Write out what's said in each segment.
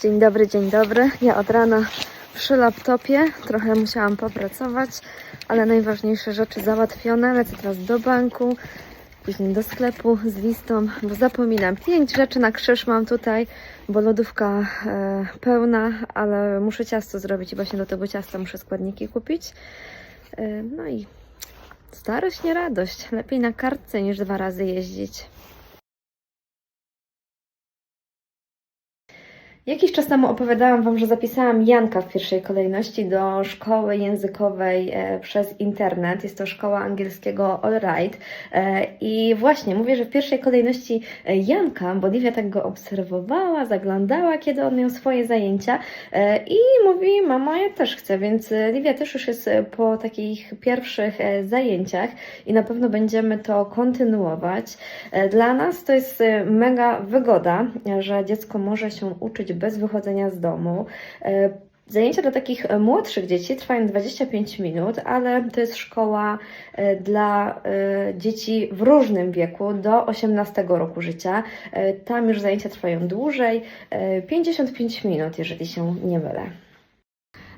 Dzień dobry, dzień dobry. Ja od rana przy laptopie, trochę musiałam popracować, ale najważniejsze rzeczy załatwione. Lecę teraz do banku, później do sklepu z listą, bo zapominam. Pięć rzeczy na krzyż mam tutaj, bo lodówka e, pełna, ale muszę ciasto zrobić i właśnie do tego ciasta muszę składniki kupić. E, no i starość, nie radość. Lepiej na kartce niż dwa razy jeździć. Jakiś czas temu opowiadałam Wam, że zapisałam Janka w pierwszej kolejności do szkoły językowej e, przez internet. Jest to szkoła angielskiego All Right. E, I właśnie mówię, że w pierwszej kolejności e, Janka, bo Livia tak go obserwowała, zaglądała, kiedy on miał swoje zajęcia i mówi, mama, ja też chcę, więc Livia też już jest po takich pierwszych zajęciach i na pewno będziemy to kontynuować. Dla nas to jest mega wygoda, że dziecko może się uczyć bez wychodzenia z domu. E, Zajęcia dla takich e, młodszych dzieci trwają 25 minut, ale to jest szkoła e, dla dzieci w różnym wieku do 18 roku życia. Tam już zajęcia trwają dłużej, e, 55 minut, jeżeli się nie mylę.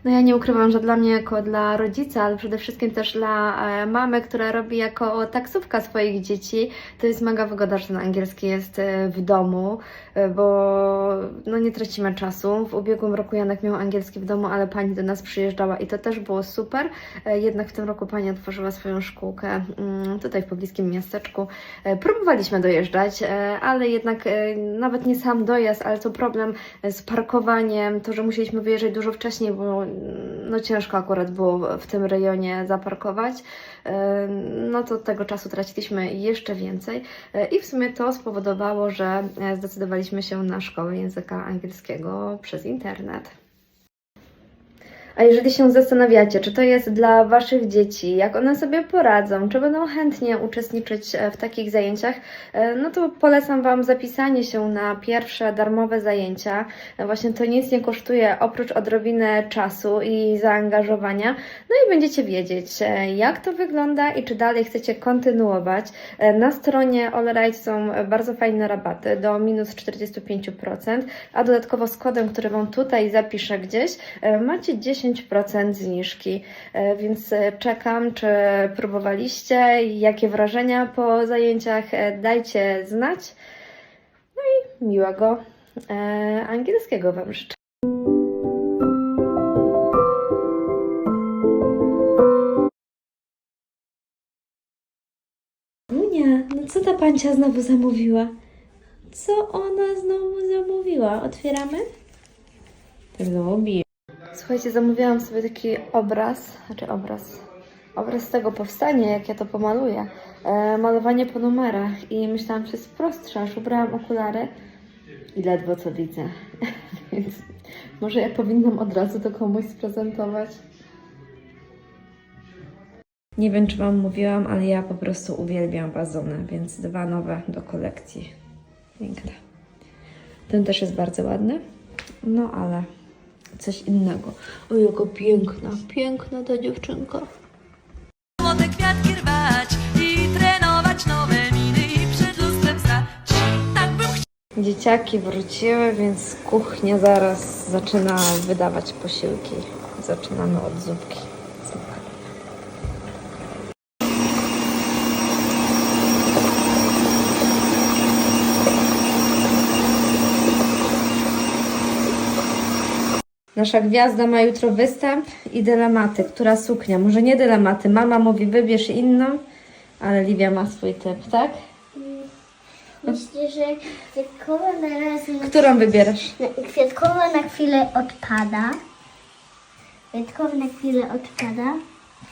No ja nie ukrywam, że dla mnie jako dla rodzica, ale przede wszystkim też dla e, mamy, która robi jako taksówka swoich dzieci, to jest mega wygoda, że ten angielski jest e, w domu, e, bo no nie tracimy czasu. W ubiegłym roku Janek miał angielski w domu, ale pani do nas przyjeżdżała i to też było super. Jednak w tym roku pani otworzyła swoją szkółkę mm, tutaj w pobliskim miasteczku. Próbowaliśmy dojeżdżać, ale jednak nawet nie sam dojazd, ale to problem z parkowaniem, to, że musieliśmy wyjeżdżać dużo wcześniej, bo no ciężko akurat było w- tym rejonie zaparkować, e, no to tego czasu traciliśmy jeszcze więcej E, i w sumie to spowodowało, że e, zdecydowaliśmy się na szkołę języka angielskiego przez internet. A jeżeli się zastanawiacie, czy to jest dla Waszych dzieci, jak one sobie poradzą, czy będą chętnie uczestniczyć e, w takich zajęciach, e, no to polecam Wam zapisanie się na pierwsze darmowe zajęcia. E, Właśnie to nic nie kosztuje oprócz odrobiny czasu i zaangażowania. No i będziecie wiedzieć, jak to wygląda i czy dalej chcecie kontynuować. Na stronie AllRight są bardzo fajne rabaty do minus 45%, a dodatkowo z kodem, który Wam tutaj zapiszę gdzieś, macie 10% zniżki. E, Więc e, czekam, czy próbowaliście, jakie wrażenia po zajęciach, e, dajcie znać. No i miłego angielskiego Wam życzę. Unia, no co ta pancia znowu zamówiła? Co ona znowu zamówiła? Otwieramy? Lubi. Słuchajcie, zamówiłam sobie taki obraz, znaczy obraz, obraz tego powstania, jak ja to pomaluję. E, malowanie po numerach i myślałam, że jest prostsze, aż ubrałam okulary i ledwo co widzę. Więc może ja powinnam od razu to komuś sprezentować. Nie wiem, czy Wam mówiłam, ale ja po prostu uwielbiam wazony, więc dwa nowe do kolekcji. Piękne. Ten też jest bardzo ładny, no ale coś innego. O, jaka piękna, piękna ta dziewczynka. Młode kwiatki rwać i trenować nowe miny i przed lustrem stać. Tak bym Dzieciaki wróciły, więc kuchnia zaraz zaczyna wydawać posiłki. Zaczynamy od zupki. Nasza gwiazda ma jutro występ i dylematy. Która suknia? Może nie dylematy. Mama mówi wybierz inną, ale Livia ma swój typ, tak? Myślę, że kwiatkowa na razie Którą wybierasz? kwiatkowa na chwilę odpada. Kwiatkowa na chwilę odpada.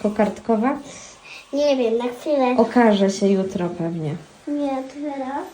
Kokardkowa? Nie wiem, na chwilę. Okaże się jutro pewnie. Nie, teraz.